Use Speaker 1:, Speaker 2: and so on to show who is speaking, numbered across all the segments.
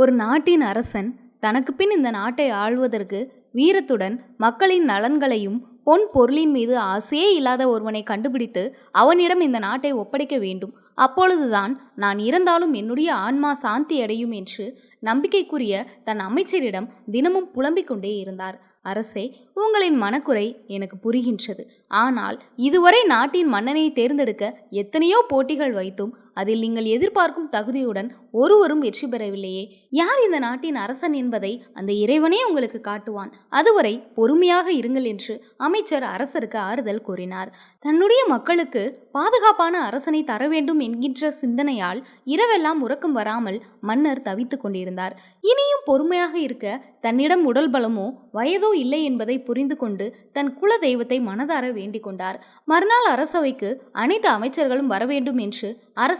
Speaker 1: ஒரு நாட்டின் அரசன் தனக்கு பின் இந்த நாட்டை ஆள்வதற்கு வீரத்துடன் மக்களின் நலன்களையும் பொன் பொருளின் மீது ஆசையே இல்லாத ஒருவனை கண்டுபிடித்து அவனிடம் இந்த நாட்டை ஒப்படைக்க வேண்டும். அப்பொழுதுதான் நான் இறந்தாலும் என்னுடைய ஆன்மா சாந்தி அடையும் என்று நம்பிக்கைக்குரிய தன் அமைச்சரிடம் தினமும் புலம்பிக் கொண்டே இருந்தார். அரசே உங்களின் மனக்குறை எனக்கு புரிகின்றது. ஆனால் இதுவரை நாட்டின் மன்னனை தேர்ந்தெடுக்க எத்தனையோ போட்டிகள் வைத்தும் அதில் நீங்கள் எதிர்பார்க்கும் தகுதியுடன் ஒருவரும் வெற்றி பெறவில்லையே. யார் இந்த நாட்டின் அரசன் என்பதை அந்த இறைவனே உங்களுக்கு காட்டுவான். அதுவரை பொறுமையாக இருங்கள் என்று அமைச்சர் அரசருக்கு ஆறுதல் கூறினார். தன்னுடைய மக்களுக்கு பாதுகாப்பான அரசனை தர வேண்டும் என்கின்ற சிந்தனையால் இரவெல்லாம் உறக்கம் வராமல் மன்னர் தவித்துக் கொண்டிருந்தார். இனியும் பொறுமையாக இருக்க தன்னிடம் உடல் பலமோ வயதோ இல்லை என்பதை புரிந்து கொண்டு தன் குல தெய்வத்தை மனதார வேண்டிக் கொண்டார். மறுநாள் அரசவைக்கு அனைத்து அமைச்சர்களும் வர வேண்டும் என்று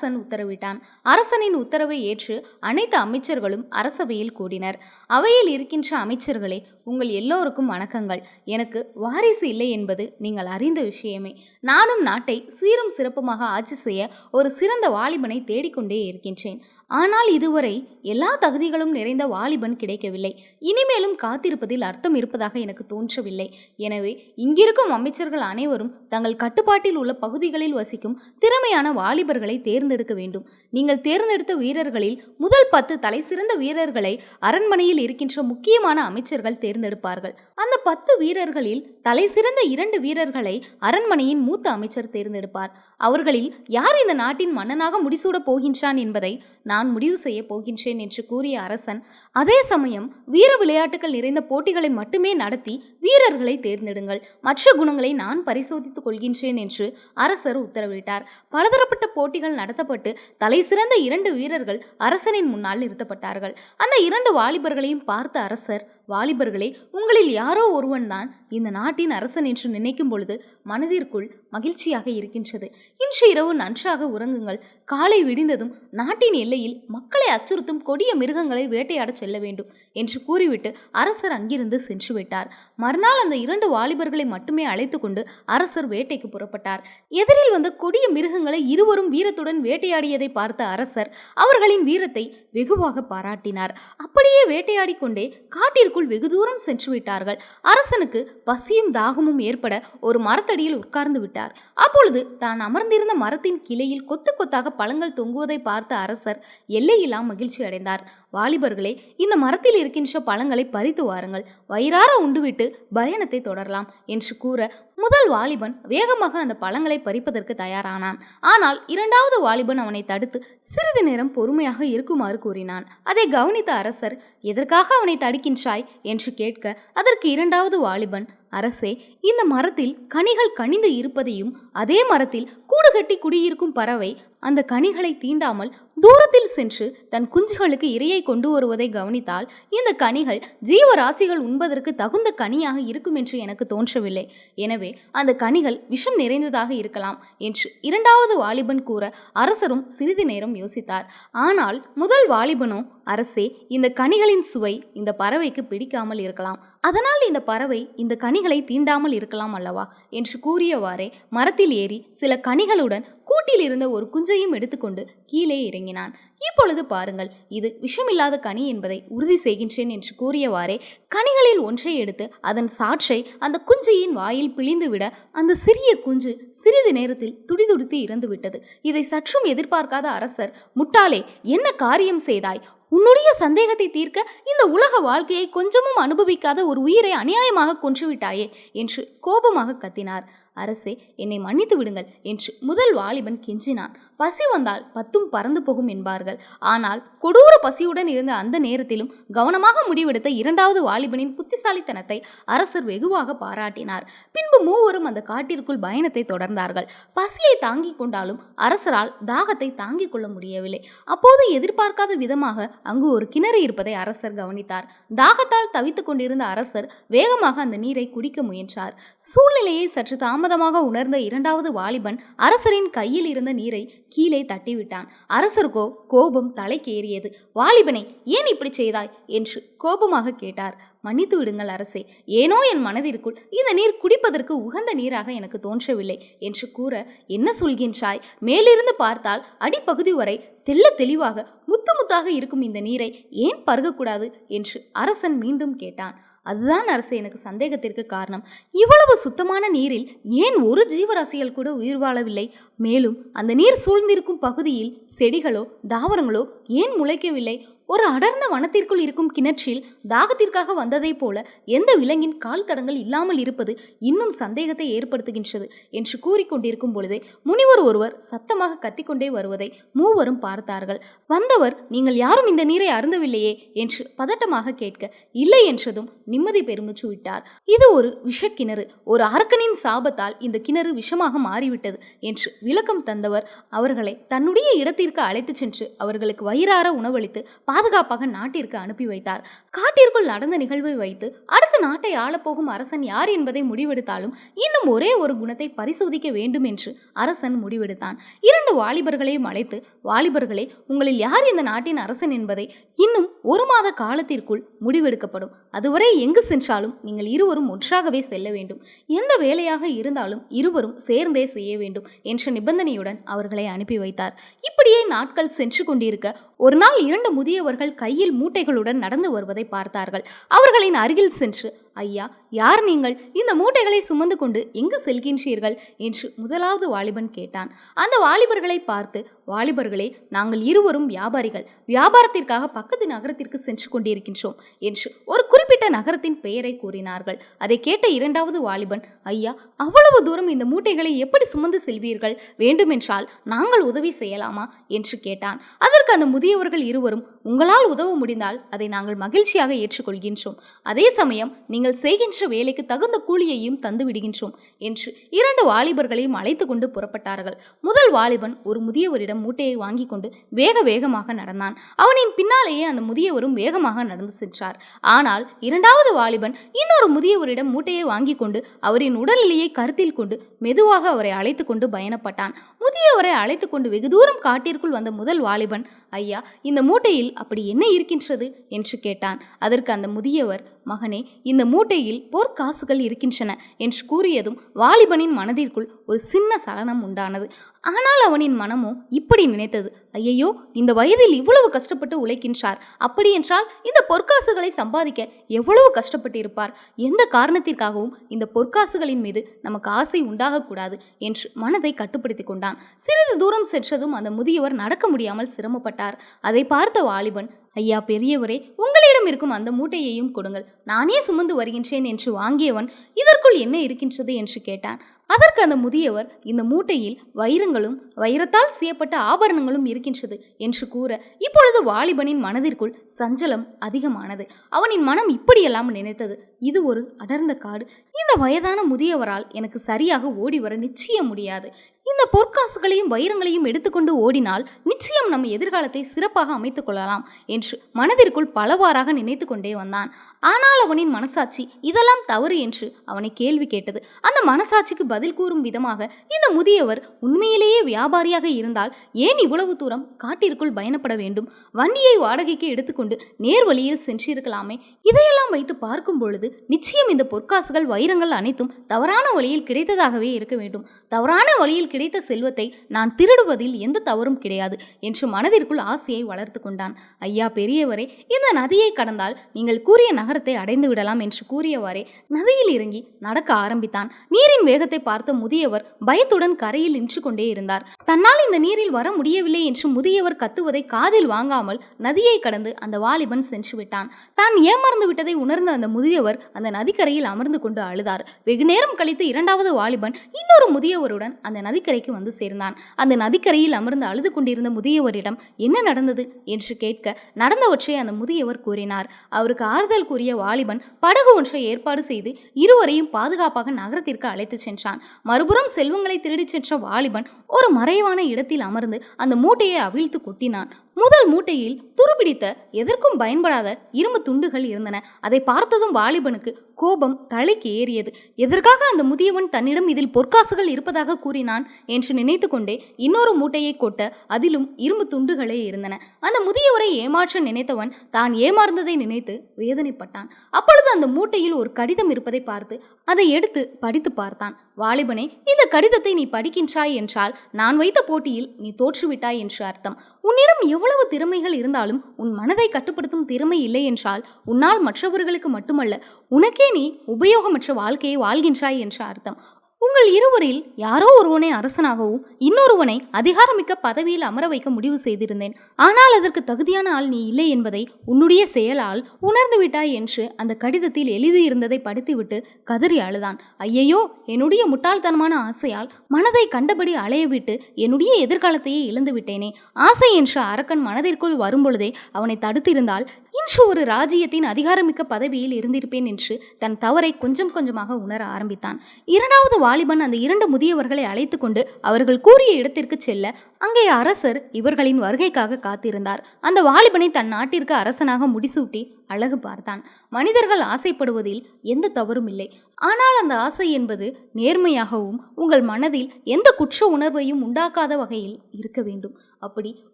Speaker 1: அரசன் உத்தரவிட்டான். அரசனின் உத்தரவை ஏற்று அனைத்து அமைச்சர்களும் அரசவையில் கூடினர். அவையில் இருக்கின்ற அமைச்சர்களே உங்கள் எல்லோருக்கும் வணக்கங்கள். எனக்கு வாரிசு இல்லை என்பது நீங்கள் அறிந்த விஷயமே. நானும் நாட்டை சீரும் சிறப்புமாக ஆட்சி செய்ய ஒரு சிறந்த வாலிபனை தேடிக்கொண்டே இருக்கின்றேன். ஆனால் இதுவரை எல்லா தகுதிகளும் நிறைந்த வாலிபன் கிடைக்கவில்லை. இனிமேலும் காத்திருப்பதில் அர்த்தம் இருப்பதாக எனக்கு தோன்றவில்லை. எனவே இங்கிருக்கும் அமைச்சர்கள் அனைவரும் தங்கள் கட்டுப்பாட்டில் உள்ள பகுதிகளில் வசிக்கும் திறமையான வாலிபர்களை தேர்ந்தெடுக்க வேண்டும். நீங்கள் தேர்ந்தெடுத்த வீரர்களில் முதல் பத்து தலைசிறந்த வீரர்களை அரண்மனையில் இருக்கின்ற முக்கியமான அமைச்சர்கள் தேர்ந்தெடுப்பார்கள். அந்த பத்து வீரர்களில் தலை சிறந்த இரண்டு வீரர்களை அரண்மனையின் மூத்த அமைச்சர் தேர்ந்தெடுப்பார். அவர்களில் யார் இந்த நாட்டின் மன்னனாக முடிசூடப் போகின்றான் என்பதை நான் முடிவு செய்ய போகின்றேன் என்று கூறிய அரசன் அதே சமயம் வீர விளையாட்டுகள் நிறைந்த போட்டிகளை மட்டுமே நடத்தி வீரர்களை தேர்ந்தெடுங்கள். மற்ற குணங்களை நான் பரிசோதித்துக் கொள்கின்றேன் என்று அரசர் உத்தரவிட்டார். பலதரப்பட்ட போட்டிகள் நடத்தப்பட்டு தலை சிறந்த இரண்டு வீரர்கள் அரசனின் முன்னால் நிறுத்தப்பட்டார்கள். அந்த இரண்டு வாலிபர்களையும் பார்த்த அரசர் வாலிபர்களே உங்களில் யார் யாரோ ஒருவன் தான் இந்த நாட்டின் அரசன் என்று நினைக்கும் பொழுது மனதிற்குள் மகிழ்ச்சியாக இருக்கின்றது. இன்று இரவு நன்றாக உறங்குங்கள். காலை விடிந்ததும் நாட்டின் எல்லையில் மக்களை அச்சுறுத்தும் கொடிய மிருகங்களை வேட்டையாடச் செல்ல வேண்டும் என்று கூறிவிட்டு அரசர் அங்கிருந்து சென்று விட்டார். மறுநாள் அந்த இரண்டு வாலிபர்களை மட்டுமே அழைத்து கொண்டு அரசர் வேட்டைக்கு புறப்பட்டார். எதிரில் வந்த கொடிய மிருகங்களை இருவரும் வீரத்துடன் வேட்டையாடியதை பார்த்த அரசர் அவர்களின் வீரத்தை வெகுவாக பாராட்டினார். அப்படியே வேட்டையாடி கொண்டே காட்டிற்குள் வெகு தூரம் சென்று விட்டார்கள். அரசனுக்கு பசியும் தாகமும் ஏற்பட ஒரு மரத்தடியில் உட்கார்ந்து விட்டார். அப்பொழுது தான் அமர்ந்திருந்த மரத்தின் கிளையில் கொத்து கொத்தாக பழங்கள் தொங்குவதை பார்த்த அரசர் எல்லையில்லாம் மகிழ்ச்சி அடைந்தார். வாலிபர்களே இந்த மரத்தில் இருக்கின்ற பழங்களை பறித்து வாருங்கள். வயிறார உண்டுவிட்டு பயணத்தை தொடரலாம் என்று கூற முதல் வாலிபன் வேகமாக அந்த பழங்களை பறிப்பதற்கு தயாரானான். ஆனால் இரண்டாவது வாலிபன் அவனை தடுத்து சிறிது நேரம் பொறுமையாக இருக்குமாறு கூறினான். அதை கவனித்த அரசர் எதற்காக அவனை தடுக்கின்றாய்? என்று கேட்க அதற்கு இரண்டாவது வாலிபன் அரசே இந்த மரத்தில் கனிகள் கனிந்து இருப்பதையும் அதே மரத்தில் கூடு கட்டி குடியிருக்கும் பறவை அந்த கனிகளை தீண்டாமல் தூரத்தில் சென்று தன் குஞ்சுகளுக்கு இரையை கொண்டு வருவதை கவனித்தால் இந்த கனிகள் ஜீவராசிகள் உண்பதற்கு தகுந்த கனியாக இருக்கும் என்று எனக்கு தோன்றவில்லை. எனவே அந்த கனிகள் விஷம் நிறைந்ததாக இருக்கலாம் என்று இரண்டாவது வாலிபன் கூற அரசரும் சிறிது நேரம் யோசித்தார். ஆனால் முதல் வாலிபனோ அரசே இந்த கனிகளின் சுவை இந்த பறவைக்கு பிடிக்காமல் இருக்கலாம். அதனால் இந்த பறவை இந்த கனிகள் தீண்டாமல் இருக்கலாம் அல்லவா? என்று கூறியவாறே மரத்தில் ஏறி சில கனிகளுடன் கூட்டில் இருந்த ஒரு குஞ்சையும் எடுத்துக்கொண்டு கீழே இறங்கினான். இப்பொழுது பாருங்கள் இது விஷமில்லாத கனி என்பதை உறுதி செய்கின்றேன் என்று கூறியவாறே கனிகளில் ஒன்றை எடுத்து அதன் சாற்றை அந்த குஞ்சியின் வாயில் பிழிந்துவிட அந்த சிறிய குஞ்சு சிறிது நேரத்தில் துடிதுடித்து இறந்துவிட்டது. இதை சற்றும் எதிர்பார்க்காத அரசர் முட்டாளே என்ன காரியம் செய்தாய்? உன்னுடைய சந்தேகத்தை தீர்க்க இந்த உலக வாழ்க்கையை கொஞ்சமும் அனுபவிக்காத ஒரு உயிரை அநியாயமாக கொன்றுவிட்டாயே என்று கோபமாக கத்தினார். அரசே என்னை மன்னித்து விடுங்கள் என்று முதல் வாலிபன் கெஞ்சினான். பசி வந்தால் பத்தும் பறந்து போகும் என்பார்கள். ஆனால் கொடூர பசியுடன் இருந்த அந்த நேரத்திலும் கவனமாக முடிவெடுத்த இரண்டாவது வாலிபனின் புத்திசாலித்தனத்தை அரசர் வெகுவாக பாராட்டினார். பின்பு மூவரும் அந்த காட்டிற்குள் பயணத்தை தொடர்ந்தார்கள். பசியை தாங்கிக் கொண்டாலும் அரசரால் தாகத்தை தாங்கிக் கொள்ள முடியவில்லை. அப்போது எதிர்பார்க்காத விதமாக அங்கு ஒரு கிணறு இருப்பதை அரசர் கவனித்தார். தாகத்தால் தவித்துக் கொண்டிருந்த அரசர் வேகமாக அந்த நீரை குடிக்க முயன்றார். சூழ்நிலையை சற்று தாமதம் தாமதமாக உணர்ந்த இரண்டாவது வாலிபன் அரசரின் கையில் இருந்த நீரை கீழே தட்டிவிட்டான். அரசருக்கோ கோபம் தலைக்கேறியது. வாலிபனை ஏன் இப்படி செய்தாய்? என்று கோபமாக கேட்டார். மன்னித்து விடுங்கள் அரசே ஏனோ என் மனதிற்குள் இந்த நீர் குடிப்பதற்கு உகந்த நீராக எனக்கு தோன்றவில்லை என்று கூற என்ன சொல்கின்றாய்? மேலிருந்து பார்த்தால் அடிப்பகுதி வரை தெள்ள தெளிவாக முத்து முத்தாக இருக்கும் இந்த நீரை ஏன் பருகக்கூடாது? என்று அரசன் மீண்டும் கேட்டான். அதுதான் அரசு எனக்கு சந்தேகத்திற்கு காரணம். இவ்வளவு சுத்தமான நீரில் ஏன் ஒரு ஜீவராசிகள் கூட உயிர் வாழவில்லை? மேலும் அந்த நீர் சூழ்ந்திருக்கும் பகுதியில் செடிகளோ தாவரங்களோ ஏன் முளைக்கவில்லை? ஒரு அடர்ந்த வனத்திற்குள் இருக்கும் கிணற்றில் தாகத்திற்காக வந்ததைப் போல எந்த விலங்கின் கால் தடங்கள் இல்லாமல் இருப்பது இன்னும் சந்தேகத்தை ஏற்படுத்துகின்றது என்று கூறிக்கொண்டிருக்கும் பொழுதே முனிவர் ஒருவர் சத்தமாக கத்திக்கொண்டே வருவதை மூவரும் பார்த்தார்கள். வந்தவர் நீங்கள் யாரும் இந்த நீரை அருந்தவில்லையே? என்று பதட்டமாக கேட்க இல்லை என்றதும் நிம்மதி பெருமிச்சு விட்டார் இது ஒரு விஷக்கிணறு. ஒரு அரக்கனின் சாபத்தால் இந்த கிணறு விஷமாக மாறிவிட்டது என்று விளக்கம் தந்தவர் அவர்களை தன்னுடைய இடத்திற்கு அழைத்துச் சென்று அவர்களுக்கு வயிறார உணவளித்து பாதுகாப்பாக நாட்டிற்கு அனுப்பி வைத்தார். காட்டிற்குள் நடந்த நிகழ்வை வைத்து அடுத்த நாட்டை ஆளப்போகும் அரசன் யார் என்பதை முடிவெடுத்தாலும் இன்னும் ஒரே ஒரு குணத்தை பரிசோதிக்க வேண்டும் என்று அரசன் முடிவெடுத்தான். இரண்டு வாலிபர்களையும் அழைத்து வாலிபர்களே உங்களில் யார் இந்த நாட்டின் அரசன் என்பதை இன்னும் ஒரு மாத காலத்திற்குள் முடிவெடுக்கப்படும். அதுவரை எங்கு சென்றாலும் நீங்கள் இருவரும் ஒன்றாகவே செல்ல வேண்டும். எந்த வேலையாக இருந்தாலும் இருவரும் சேர்ந்தே செய்ய வேண்டும் என்ற நிபந்தனையுடன் அவர்களை அனுப்பி வைத்தார். இப்படியே நாட்கள் சென்று கொண்டிருக்க ஒரு நாள் இரண்டு முதியவர்கள் கையில் மூட்டைகளுடன் நடந்து வருவதை பார்த்தார்கள். அவர்களின் அருகில் சென்று ஐயா யார் நீங்கள்? இந்த மூட்டைகளை சுமந்து கொண்டு எங்கு செல்கின்றீர்கள்? என்று முதலாவது வாலிபன் கேட்டான். அந்த வாலிபர்களை பார்த்து வாலிபர்களே நாங்கள் இருவரும் வியாபாரிகள். வியாபாரத்திற்காக பக்கத்து நகரத்திற்கு சென்று கொண்டிருக்கின்றோம் என்று ஒரு குறிப்பிட்ட நகரத்தின் பெயரை கூறினார்கள். அதை கேட்ட இரண்டாவது வாலிபன் ஐயா அவ்வளவு தூரம் இந்த மூட்டைகளை எப்படி சுமந்து செல்வீர்கள்? வேண்டுமென்றால் நாங்கள் உதவி செய்யலாமா? என்று கேட்டான். அதற்கு அந்த முதியவர்கள் இருவரும் உங்களால் உதவ முடிந்தால் அதை நாங்கள் மகிழ்ச்சியாக ஏற்றுக்கொள்கின்றோம். அதே சமயம் நீங்கள் செய்கின்ற வேலைக்கு தகுந்த கூலியையும் தந்து விடுகின்றோம் என்று இரண்டு வாலிபர்களையும் அழைத்து கொண்டு புறப்பட்டார்கள். முதல் வாலிபன் ஒரு முதியவரிடம் மூட்டையை வாங்கி கொண்டு வேக வேகமாக நடந்தான். அவனின் பின்னாலேயே அந்த முதியவரும் வேகமாக நடந்து சென்றார். ஆனால் இரண்டாவது வாலிபன் இன்னொரு முதியவரிடம் மூட்டையை வாங்கி கொண்டு அவரின் உடல்நிலையை கருத்தில் கொண்டு மெதுவாக அவரை அழைத்து கொண்டு பயணப்பட்டான். முதியவரை அழைத்து கொண்டு வெகு தூரம் காட்டிற்குள் வந்த முதல் வாலிபன் ஐயா இந்த மூட்டையில் அப்படி என்ன இருக்கின்றது? என்று கேட்டான். அதற்கு அந்த முதியவர் மகனே இந்த மூட்டையில் போர்க்காசுகள் இருக்கின்றன என்று கூறியதும் வாலிபனின் மனதிற்குள் ஒரு சின்ன சலனம் உண்டானது. ஆனால் அவனின் மனமோ இப்படி நினைத்தது. ஐயையோ இந்த வயதில் இவ்வளவு கஷ்டப்பட்டு உழைக்கின்றார். அப்படி என்றால் இந்த பொற்காசுகளை சம்பாதிக்க எவ்வளவு கஷ்டப்பட்டு இருப்பார் எந்த காரணத்திற்காகவும் இந்த பொற்காசுகளின் மீது நமக்கு ஆசை உண்டாகக்கூடாது என்று மனதை கட்டுப்படுத்தி கொண்டான். சிறிது தூரம் சென்றதும் அந்த முதியவர் நடக்க முடியாமல் சிரமப்பட்டார். அதை பார்த்த வாலிபன் ஐயா பெரியவரே உங்களிடம் இருக்கும் அந்த மூட்டையையும் கொடுங்கள். நானே சுமந்து வருகின்றேன் என்று வாங்கியவன் இதற்குள் என்ன இருக்கின்றது? என்று கேட்டான். அதற்கு அந்த முதியவர் இந்த மூட்டையில் வைரங்களும் வைரத்தால் செய்யப்பட்ட ஆபரணங்களும் இருக்கின்றது என்று கூற இப்பொழுது வாலிபனின் மனதிற்குள் சஞ்சலம் அதிகமானது. அவனின் மனம் இப்படியெல்லாம் நினைத்தது. இது ஒரு அடர்ந்த காடு. இந்த வயதான முதியவரால் எனக்கு சரியாக ஓடி வர நிச்சயம் முடியாது. இந்த பொற்காசுகளையும் வைரங்களையும் எடுத்துக்கொண்டு ஓடினால் நிச்சயம் நம் எதிர்காலத்தை சிறப்பாக அமைத்துக் கொள்ளலாம் என்று மனதிற்குள் பலவாறாக நினைத்து கொண்டே வந்தான். ஆனால் அவனின் மனசாட்சி இதெல்லாம் தவறு என்று அவனை கேள்வி கேட்டது. அந்த மனசாட்சிக்கு பதில் கூறும் விதமாக இந்த முதியவர் உண்மையிலேயே வியாபாரியாக இருந்தால் ஏன் இவ்வளவு தூரம் காட்டிற்குள் பயணப்பட வேண்டும்? வண்டியை வாடகைக்கு எடுத்துக்கொண்டு நேர் வழியில் சென்றிருக்கலாமே. இதையெல்லாம் வைத்து பார்க்கும் பொழுது நிச்சயம் இந்த பொற்காசுகள் வைரங்கள் அனைத்தும் தவறான வழியில் கிடைத்ததாகவே இருக்க வேண்டும். தவறான வழியில் கிடைத்த செல்வத்தை நான் திருடுவதில் எந்த தவறும் கிடையாது என்று மனதிற்குள் ஆசையை வளர்த்து கொண்டான். ஐயா பெரியவரே இந்த நதியை கடந்தால் நீங்கள் கூறிய நகரத்தை அடைந்து விடலாம் என்று கூறியவாறே நதியில் இறங்கி நடக்க ஆரம்பித்தான். நீரின் வேகத்தை பார்த்த முதியவர் பயத்துடன் கரையில் நின்று கொண்டே இருந்தார். தன்னால் இந்த நீரில் வர முடியவில்லை என்று முதியவர் கத்துவதை காதில் வாங்காமல் நதியை கடந்து அந்த வாலிபன் சென்று விட்டான். தான் ஏமாறந்து விட்டதை உணர்ந்த அந்த முதியவர் அந்த நதிக்கரையில் அமர்ந்து கொண்டு அழுதார். வெகு நேரம் கழித்து இரண்டாவது வாலிபன் இன்னொரு முதியவருடன் அந்த நதிக்கரைக்கு வந்து சேர்ந்தான். அந்த நதிக்கரையில் அமர்ந்து அழுது கொண்டிருந்த முதியவரிடம் என்ன நடந்தது? என்று கேட்க நடந்தவற்றை அந்த முதியவர் கூறினார். அவருக்கு ஆறுதல் கூறிய வாலிபன் படகு ஒன்றை ஏற்பாடு செய்து இருவரையும் பாதுகாப்பாக நகரத்திற்கு அழைத்துச் சென்றான். மறுபுறம் செல்வங்களை திருடிச் சென்ற வாலிபன் ஒரு மறைவான இடத்தில் அமர்ந்து அந்த மூட்டையை அவிழ்த்து கொட்டினான். முதல் மூட்டையில் துருபிடித்த எதற்கும் பயன்படாத இரும்பு துண்டுகள் இருந்தன. அதை பார்த்ததும் வாலிபனுக்கு கோபம் தலைக்கு ஏறியது. எதற்காக அந்த முதியவன் தன்னிடம் இதில் பொற்காசுகள் இருப்பதாக கூறினான்? என்று நினைத்து கொண்டே இன்னொரு மூட்டையை கொட்ட அதிலும் இரும்பு துண்டுகளே இருந்தன. அந்த முதியவரை ஏமாற்ற நினைத்தவன் தான் ஏமாறுந்ததை நினைத்து வேதனைப்பட்டான். அப்பொழுது அந்த மூட்டையில் ஒரு கடிதம் இருப்பதை பார்த்து அதை எடுத்து படித்து பார்த்தான். வாலிபனே இந்த கடிதத்தை நீ படிக்கின்றாய் என்றால் நான் வைத்த போட்டியில் நீ தோற்றுவிட்டாய் என்று அர்த்தம். உன்னிடம் எவ்வளவு திறமைகள் இருந்தாலும் உன் மனதை கட்டுப்படுத்தும் திறமை இல்லை என்றால் உன்னால் மற்றவர்களுக்கு மட்டுமல்ல உனக்கே நீ உபயோகமற்ற வாழ்க்கையை வாழ்கின்றாய் என்று அர்த்தம். உங்கள் இருவரில் யாரோ ஒருவனை அரசனாகவும் இன்னொருவனை அதிகாரமிக்க பதவியில் அமர வைக்க முடிவு செய்திருந்தேன். ஆனால் அதற்கு தகுதியான ஆள் நீ இல்லை என்பதை உன்னுடைய செயலால் உணர்ந்து விட்டாய் என்று அந்த கடிதத்தில் எழுதியிருந்ததை படித்துவிட்டு கதறி அழுதான். ஐயையோ என்னுடைய முட்டாள்தனமான ஆசையால் மனதை கண்டபடி அலையவிட்டு என்னுடைய எதிர்காலத்தையே இழந்து விட்டேனே ஆசை என்ற அரக்கன் மனதிற்குள் வரும்பொழுதே அவனை தடுத்திருந்தால் இன்று ஒரு ராஜ்யத்தின் அதிகாரமிக்க பதவியில் இருந்திருப்பேன் என்று தன் தவறை கொஞ்சம் கொஞ்சமாக உணர ஆரம்பித்தான். இரண்டாவது வாலிபன் அந்த இரண்டு முதியவர்களை அழைத்து கொண்டு அவர்கள் கூறிய இடத்திற்கு செல்ல அங்கே அரசர் இவர்களின் வருகைக்காக காத்திருந்தார். அந்த வாலிபனை தன் நாட்டிற்கு அரசனாக முடிசூட்டி அழகு பார்த்தான். மனிதர்கள் ஆசைப்படுவதில் எந்த தவறும் இல்லை. ஆனால் அந்த ஆசை என்பது நேர்மையாகவும் உங்கள் மனதில் எந்த குற்ற உணர்வையும் உண்டாக்காத வகையில் இருக்க வேண்டும். அப்படி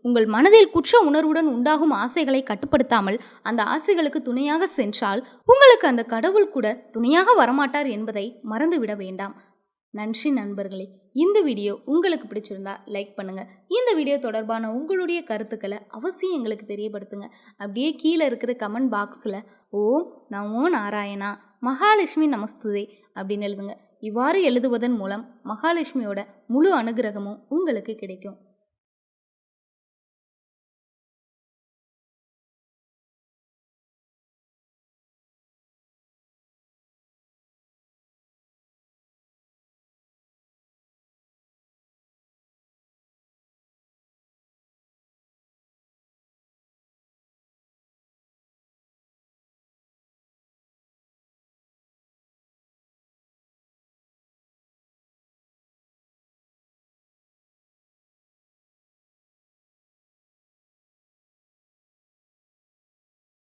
Speaker 1: உங்கள் மனதில் குற்ற உணர்வுடன் உண்டாகும் ஆசைகளை கட்டுப்படுத்தாமல் அந்த ஆசைகளுக்கு துணையாக சென்றால் உங்களுக்கு அந்த கடவுள் கூட துணையாக வரமாட்டார் என்பதை மறந்துவிட வேண்டாம். நன்றி நண்பர்களே. இந்த வீடியோ உங்களுக்கு பிடிச்சிருந்தா லைக் பண்ணுங்கள் இந்த வீடியோ தொடர்பான உங்களுடைய கருத்துக்களை அவசியம் எங்களுக்கு தெரியப்படுத்துங்க. அப்படியே கீழே இருக்கிற கமெண்ட் பாக்ஸில் ஓம் நமோ நாராயணா மகாலட்சுமி நமஸ்துதே அப்படின்னு எழுதுங்க. இவ்வாறு எழுதுவதன் மூலம் மகாலட்சுமியோட முழு அனுகிரகமும் உங்களுக்கு கிடைக்கும்.